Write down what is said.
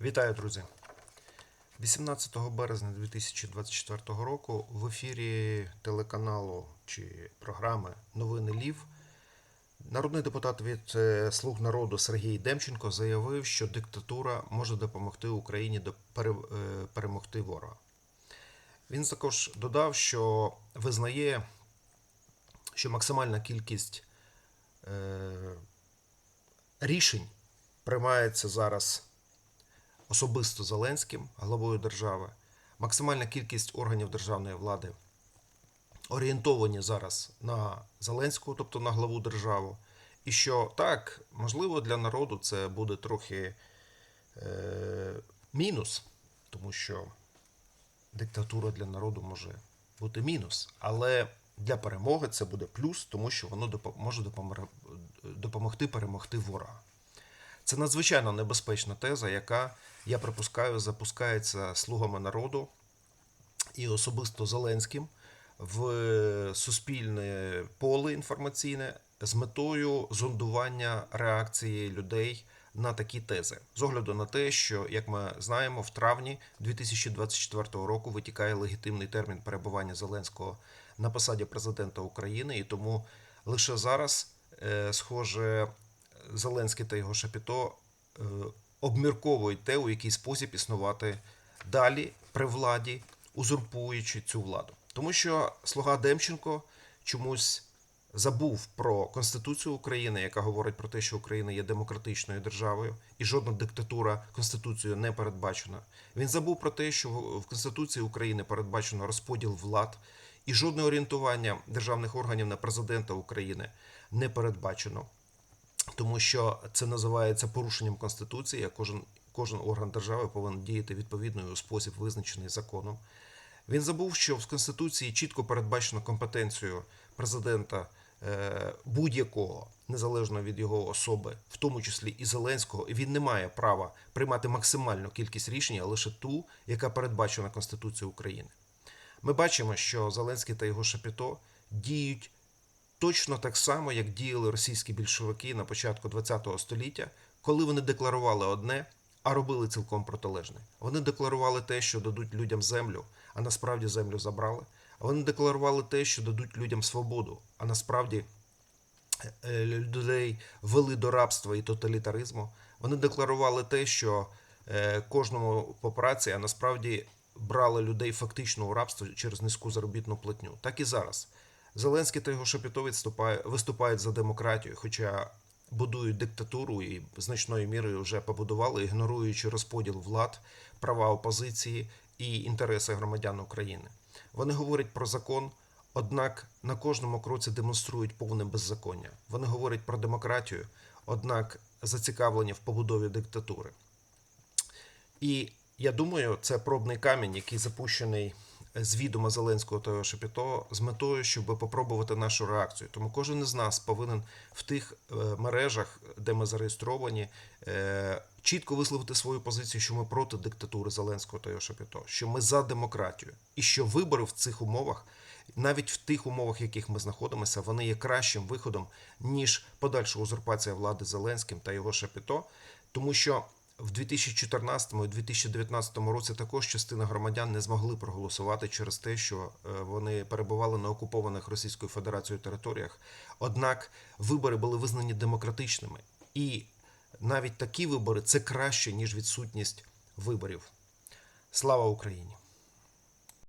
Вітаю, друзі! 18 березня 2024 року в ефірі телеканалу чи програми Новини Лів народний депутат від е, Слуг народу Сергій Демченко заявив, що диктатура може допомогти Україні е, перемогти ворога. Він також додав, що визнає, що максимальна кількість е, рішень приймається зараз особисто Зеленським, главою держави. Максимальна кількість органів державної влади орієнтовані зараз на Зеленського, тобто на главу держави. І що так, можливо, для народу це буде трохи е, мінус, тому що диктатура для народу може бути мінус. Але для перемоги це буде плюс, тому що воно може допомогти перемогти ворога. Це надзвичайно небезпечна теза, яка, я припускаю, запускається слугами народу і особисто Зеленським в суспільне поле інформаційне з метою зондування реакції людей на такі тези. З огляду на те, що, як ми знаємо, в травні 2024 року витікає легітимний термін перебування Зеленського на посаді президента України, і тому лише зараз, е, схоже, Зеленський та його Шапіто е, обмірковують те, у який спосіб існувати далі при владі, узурпуючи цю владу. Тому що слуга Демченко чомусь забув про Конституцію України, яка говорить про те, що Україна є демократичною державою, і жодна диктатура Конституцією не передбачена. Він забув про те, що в Конституції України передбачено розподіл влад, і жодне орієнтування державних органів на президента України не передбачено тому що це називається порушенням конституції. а Кожен кожен орган держави повинен діяти відповідно у спосіб, визначений законом. Він забув, що в конституції чітко передбачено компетенцію президента е, будь-якого, незалежно від його особи, в тому числі і Зеленського, він не має права приймати максимальну кількість рішень, а лише ту, яка передбачена Конституцією України. Ми бачимо, що Зеленський та його Шапіто діють точно так само, як діяли російські більшовики на початку ХХ століття, коли вони декларували одне, а робили цілком протилежне. Вони декларували те, що дадуть людям землю, а насправді землю забрали. Вони декларували те, що дадуть людям свободу, а насправді е, людей вели до рабства і тоталітаризму. Вони декларували те, що е, кожному по праці, а насправді брали людей фактично у рабство через низьку заробітну платню. Так і зараз. Зеленський та його Шапіто виступають за демократію, хоча будують диктатуру і значною мірою вже побудували, ігноруючи розподіл влад, права опозиції і інтереси громадян України. Вони говорять про закон, однак на кожному кроці демонструють повне беззаконня. Вони говорять про демократію, однак зацікавлені в побудові диктатури. І я думаю, це пробний камінь, який запущений з відома Зеленського та Шепіто з метою, щоб попробувати нашу реакцію. Тому кожен із нас повинен в тих е, мережах, де ми зареєстровані, е, чітко висловити свою позицію, що ми проти диктатури Зеленського та Шепіто, що ми за демократію, і що вибори в цих умовах. Навіть в тих умовах, в яких ми знаходимося, вони є кращим виходом, ніж подальша узурпація влади Зеленським та його Шапіто, тому що в 2014 і 2019 році також частина громадян не змогли проголосувати через те, що е, вони перебували на окупованих Російською Федерацією територіях. Однак вибори були визнані демократичними, і навіть такі вибори це краще ніж відсутність виборів. Слава Україні!